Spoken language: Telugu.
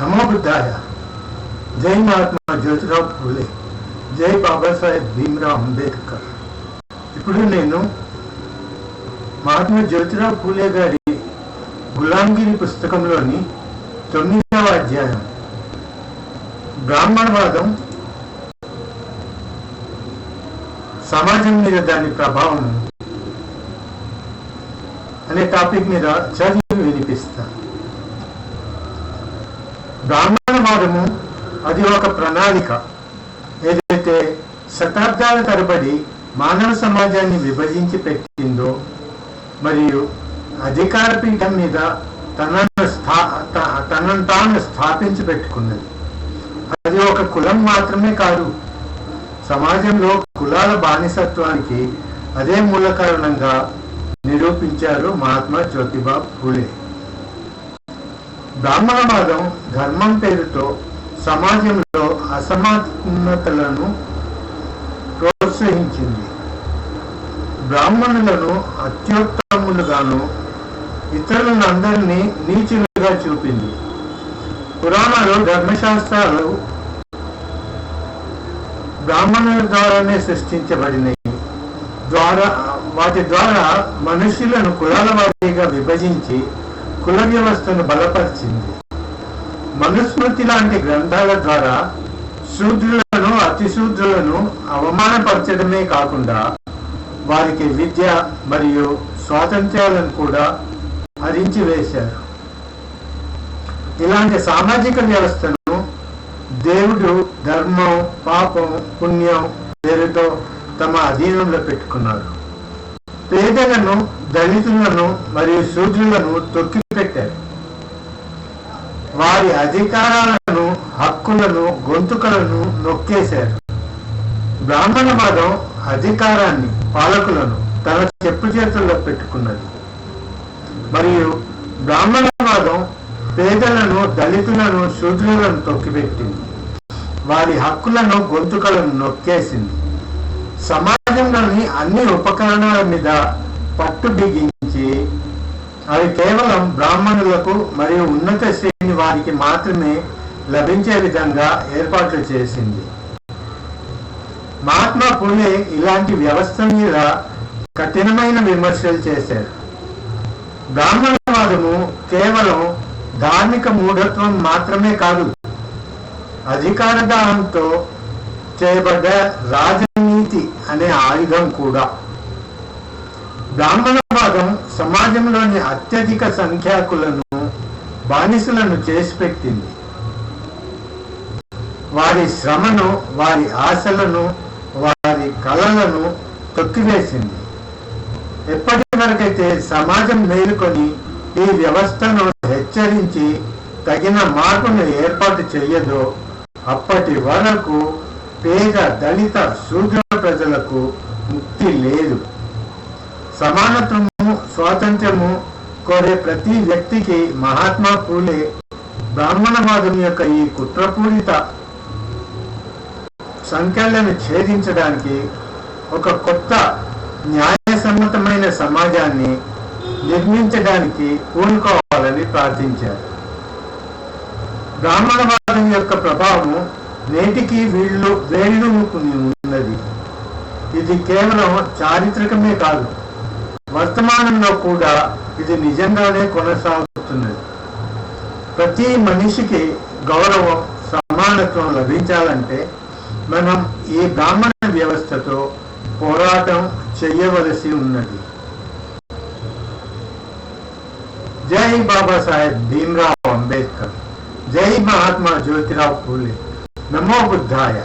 నమో బుద్ధాయ జై మహాత్మా జ్యోతిరావు పూలే. జై బాబాసాహెబ్ భీమ్రావ్ అంబేద్కర్. ఇప్పుడు నేను మహాత్మా జ్యోతిరావు పూలే గారి గులాంగిరి పుస్తకంలోని తొమ్మిదవ అధ్యాయం బ్రాహ్మణవాదం సమాజం మీద దాని ప్రభావం అనే టాపిక్ మీద చదివి వినిపిస్తాను బ్రాహ్మణ బ్రాహ్మణవాదము అది ఒక ప్రణాళిక. ఏదైతే శతాబ్దాల తరబడి మానవ సమాజాన్ని విభజించి పెట్టిందో మరియు అధికార పీఠం మీద తనను స్థా త- తనను తాను స్థాపించి పెట్టుకున్నది. అది ఒక కులం మాత్రమే కాదు. సమాజంలో కులాల బానిసత్వానికి అదే మూల కారణంగా నిరూపించారు మహాత్మా జ్యోతిబా ఫూలే. బ్రాహ్మణవాదం ధర్మం పేరుతో సమాజంలో అసమానతలను ప్రోత్సహించింది. బ్రాహ్మణులను అత్యుత్తములుగాను ఇతరులను అందరినీ నీచులుగా చూపింది. పురాణాలు ధర్మశాస్త్రాలు బ్రాహ్మణుల ద్వారానే సృష్టించబడినవి. ద్వారా వాటి ద్వారా మనుషులను కులాల వారీగా విభజించి కుల వ్యవస్థను బలపరిచింది. మనుస్మృతి లాంటి గ్రంథాల ద్వారా శూద్రులను అతిశూద్రులను అవమానపరచడమే కాకుండా వారికి విద్య మరియు స్వాతంత్ర్యాలను కూడా హరించి వేశారు ఇలాంటి సామాజిక వ్యవస్థను దేవుడు ధర్మం పాపం పుణ్యం పేరుతో తమ అధీనంలో పెట్టుకున్నారు. పేదలను దళితులను మరియు శూద్రులను తొక్కిపెట్టారు. వారి అధికారాలను హక్కులను గొంతుకలను నొక్కేశారు. బ్రాహ్మణవాదం అధికారాన్ని పాలకులను తన చెప్పు చేతుల్లో పెట్టుకున్నది. మరియు బ్రాహ్మణవాదం పేదలను దళితులను శూద్రులను తొక్కిపెట్టింది. వారి హక్కులను గొంతుకలను నొక్కేసింది. సమాజంలోని అన్ని ఉపకరణాల మీద పట్టు బిగించి అవి కేవలం బ్రాహ్మణులకు మరియు ఉన్నత శ్రేణి వారికి మాత్రమే లభించే విధంగా ఏర్పాట్లు చేసింది. మహాత్మా పూలే ఇలాంటి వ్యవస్థ మీద కఠినమైన విమర్శలు చేశారు. బ్రాహ్మణవాదము కేవలం ధార్మిక మూఢత్వం మాత్రమే కాదు అధికార దానంతో చేయబడ్డ రాజ అనే ఆయుధం కూడా. బ్రాహ్మణ భాగం సమాజంలోని అత్యధిక సంఖ్యాకులను బానిసలను చేసి పెట్టింది. వారి శ్రమను వారి ఆశలను వారి కళలను తొక్కివేసింది. ఎప్పటి వరకైతే సమాజం మేలుకొని ఈ వ్యవస్థను హెచ్చరించి తగిన మార్పును ఏర్పాటు చేయదో అప్పటి వరకు పేద దళిత శూద్ర ప్రజలకు ముక్తి లేదు. సమానత్వము స్వాతంత్ర్యము కోరే ప్రతి వ్యక్తికి మహాత్మా పూలే బ్రాహ్మణవాదం యొక్క ఈ కుట్రపూరిత సంఖ్యలను ఛేదించడానికి ఒక కొత్త న్యాయసమ్మతమైన సమాజాన్ని నిర్మించడానికి పూనుకోవాలని ప్రార్థించారు. బ్రాహ్మణవాదం యొక్క ప్రభావం నేటికి వీళ్ళు వేళ్ళూనుకుని ఉన్నది. ఇది కేవలం చారిత్రకమే కాదు వర్తమానంలో కూడా ఇది నిజంగానే కొనసాగుతున్నది. ప్రతి మనిషికి గౌరవం సమానత్వం లభించాలంటే మనం ఈ బ్రాహ్మణ వ్యవస్థతో పోరాటం చేయవలసి ఉన్నది. జై బాబాసాహెబ్ భీమ్రావ్ అంబేద్కర్ జై మహాత్మా జ్యోతిరావు పూలే నమో బుద్ధాయ.